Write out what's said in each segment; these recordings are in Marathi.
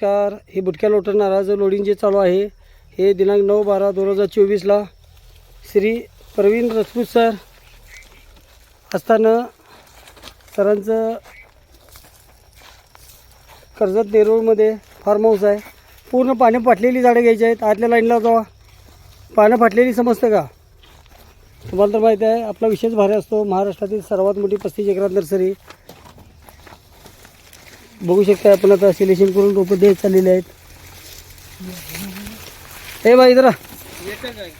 कार हे बुटक्या लोटर नाराज लोडिंग जे चालू आहे हे दिनांक नऊ बारा दोन हजार चोवीसला श्री प्रवीण राजपूत सर असताना सरांचं कर्जत नेरूळमध्ये फार्म हाऊस आहे. पूर्ण पानं फाटलेली झाडं घ्यायची आहेत. आतल्या लाईनला जावा. पानं फाटलेली समजतं का? तुम्हाला तर माहिती आहे आपला विशेष भारी असतो. महाराष्ट्रातील सर्वात मोठी पस्तीस एकरात नर्सरी. बघू शकता आपण आता सिलेक्शन करून रोपं देत चाललेले आहेत. हे बाई जरा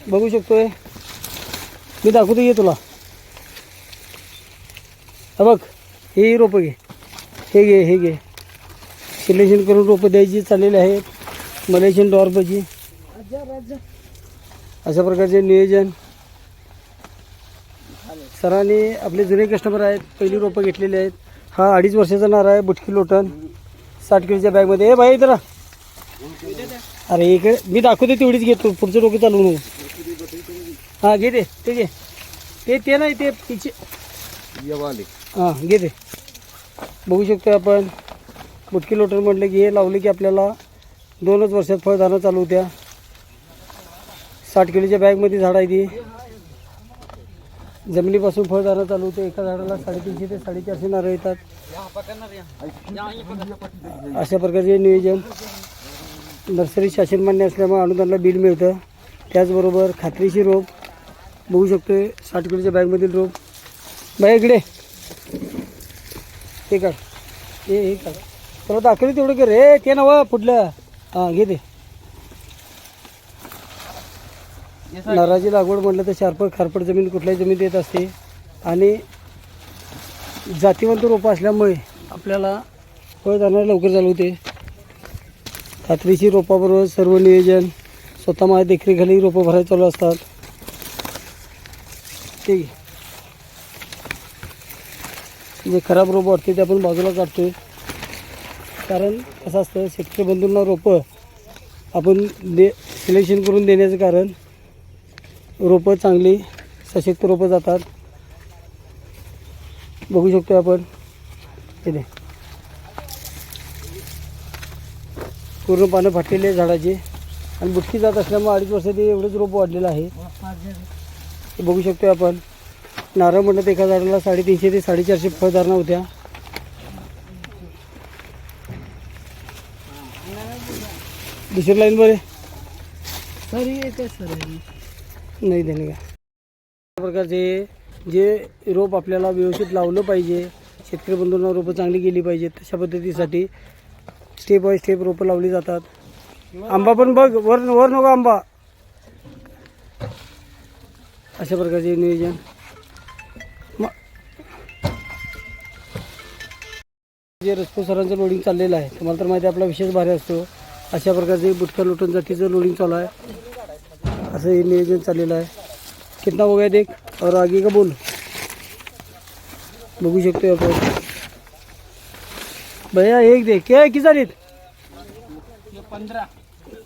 बघू शकतोय. मी दाखवतो ये तुला. हा बघ हे रोपं घे. हे घे हे घे. सिलेक्शन करून रोपं द्यायची चाललेली आहेत. मलेशियन डॉर्बची अशा प्रकारचे नियोजन. सरांनी आपले जुने कस्टमर आहेत पहिली रोपं घेतलेली आहेत. हा अडीच वर्षाचा नारा आहे बुटकी लोटन साठ किलोच्या बॅगमध्ये. ए बाई जरा अरे इकडे. मी दाखवते तेवढीच घेतो पुढचं डोकं चालू नको. हां घे ते. ते घे. ते ते नाही ते तिचे. हां घे ते. बघू शकतो आपण. बुटकी लोटन म्हटलं की हे लावले की आपल्याला दोनच वर्षात फळधारणा चालू होत्या. साठ किलोच्या बॅगमध्ये झाड आहे ती. जमिनीपासून फळझाडं चालू होते. एका झाडाला साडेतीनशे ते साडेचारशे नारळ येतात. अशा प्रकारचे नियोजन नर्सरी शासन मान्य असल्यामुळे अनुदानला बिल मिळतं. त्याचबरोबर खात्रीशी रोप बघू शकतो साठ किलोच्या बॅगमधील रोप. बाय इकडे. ते काढ. हे हे काढ. तुला दाखवली तेवढं कर. रे ते नवं फुटलं. हां घे ते. नारळाची लागवड म्हटलं तर शार्प खारपट जमीन कुठल्याही जमीन देत असते. आणि जातीवंत रोपं असल्यामुळे आपल्याला फळधारणा लवकर चालू होते. खात्रीशी रोपाबरोबर सर्व नियोजन स्वतः माझ्या देखरेखाली रोपं भरायला चालू असतात. ठीक आहे जे खराब रोपं वाटते ते आपण बाजूला काढतो कारण कसं असतं शेतकरी बंधूंना रोपं आपण दे सिलेक्शन करून देण्याचं कारण रोपं चांगली सशक्त रोपं जातात. बघू शकतो आपण. इथे पूर्ण पानं फाटलेली आहे झाडाची. आणि बुटकी जात असल्यामुळे अडीच वर्षात एवढंच रोप वाढलेलं आहे. ते बघू शकतो आपण. नारळ म्हणलं तर एका झाडाला साडेतीनशे ते साडेचारशे फळधारणा होत्या. दुसरी लाईन बरे सर येते सर. नाही देणे का? अशा प्रकारचे जे रोप आपल्याला व्यवस्थित लावलं पाहिजे शेतकरी बंधूंना रोपं चांगली गेली पाहिजेत तशा पद्धतीसाठी स्टेप बाय स्टेप रोपं लावली जातात. आंबा पण बघ वर वर नको आंबा. अशा प्रकारचे नियोजन. जे रस्ते सरांचं लोडिंग चाललेलं आहे तुम्हाला तर माहिती आपला विशेष भारी असतो. अशा प्रकारचे बुटका लोटून जातीचं लोडिंग चालू आहे. असं हे नियोजन चाललेलं आहे. कितना हो गया देख? और आगे का बोल. बघू शकतो आपण. भैया, एक दे. क्या किती झालीत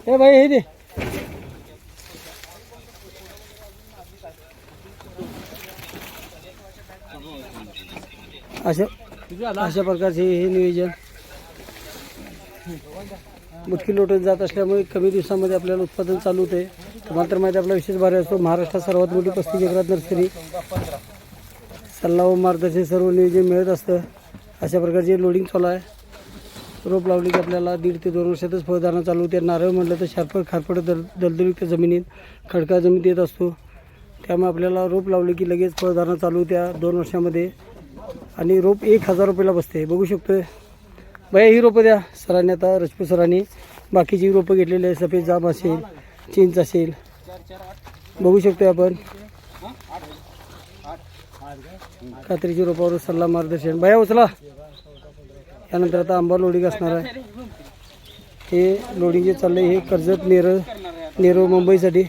ए भाई, हे दे. अशा अशा प्रकारचे हे नियोजन. मुटकी लोटत जात असल्यामुळे कमी दिवसामध्ये आपल्याला उत्पादन चालू होते. तुम्हाला तर माहिती आपला विशेष भारी असतो. महाराष्ट्रात सर्वात मोठी पस्तीस एकरात नर्सरी. सल्ला व मार्गदर्शन सर्व नियोजन मिळत असतं. अशा प्रकारचे लोडिंग चालू आहे. रोप लावली की आपल्याला दीड ते दोन वर्षातच फळधारणा चालू होते. नारळ म्हटलं तर शार्पट खारपट दल दलदलयुक्त जमिनीत खडका जमीन येत असतो. त्यामुळे आपल्याला रोप लावले की लगेच फळधारणा चालू होत्या दोन वर्षामध्ये. आणि रोप एक हजार रुपयाला बसते. बघू शकतोय. भैया ही रोपं द्या. सरांनी आता रजपूत सरांनी बाकीची रोपं घेतलेली आहे सफेद जाम असेल चिंच असेल. बघू शकतोय आपण. कात्रीची रोपावर सल्ला मार्गदर्शन. बाया उचला. त्यानंतर आता आंबा लोडिंग असणार आहे. हे लोडिंग जे चाललंय हे कर्जत नेरळ नेरळ मुंबईसाठी.